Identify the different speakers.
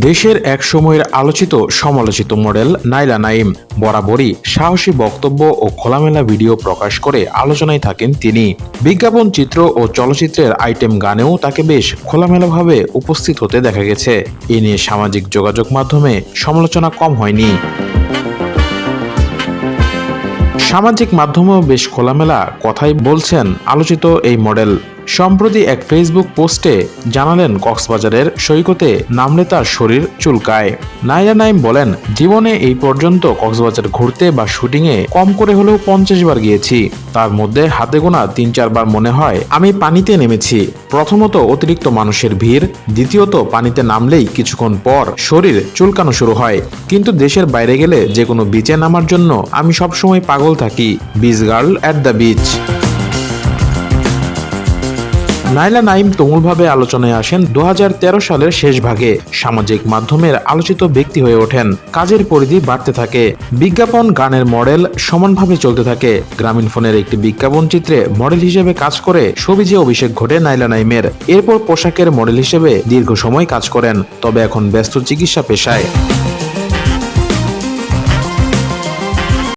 Speaker 1: দেশের এক সময়ের আলোচিত সমালোচিত মডেল নাইলা নাইম বরাবরই সাহসী বক্তব্য ও খোলামেলা ভিডিও প্রকাশ করে আলোচনায় থাকেন তিনি। বিজ্ঞাপন চিত্র ও চলচ্চিত্রের আইটেম গানেও তাকে বেশ খোলামেলাভাবে উপস্থিত হতে দেখা গেছে। এ নিয়ে সামাজিক যোগাযোগ মাধ্যমে সমালোচনা কম হয়নি। সামাজিক মাধ্যমেও বেশ খোলামেলা কথাই বলছেন আলোচিত এই মডেল। সম্প্রতি এক ফেসবুক পোস্টে জানালেন কক্সবাজারের সৈকতে নামলে তার শরীর চুলকায়। নাইরা নাইম বলেন, জীবনে এই পর্যন্ত কক্সবাজার ঘুরতে বা শুটিংয়ে কম করে হলেও পঞ্চাশ বার গিয়েছি। তার মধ্যে হাতে গোনা তিন চারবার মনে হয় আমি পানিতে নেমেছি। প্রথমত অতিরিক্ত মানুষের ভিড়, দ্বিতীয়ত পানিতে নামলেই কিছুক্ষণ পর শরীর চুলকানো শুরু হয়। কিন্তু দেশের বাইরে গেলে যে কোনো বিচে নামার জন্য আমি সবসময় পাগল থাকি। Beach girl at the beach Naila Naim তুমুলভাবে আলোচনায় আসেন দু হাজার তেরো সালের শেষ ভাগে। সামাজিক মাধ্যমের আলোচিত ব্যক্তি হয়ে ওঠেন। কাজের পরিধি বাড়তে থাকে। বিজ্ঞাপন, গানের মডেল সমানভাবে চলতে থাকে। গ্রামীণ ফোনের একটি বিজ্ঞাপন চিত্রে মডেল হিসেবে কাজ করে সবিজে অভিষেক ঘটে নাইলা নাইমের। এরপর পোশাকের মডেল হিসেবে দীর্ঘ সময় কাজ করেন। তবে এখন ব্যস্ত চিকিৎসা পেশায়।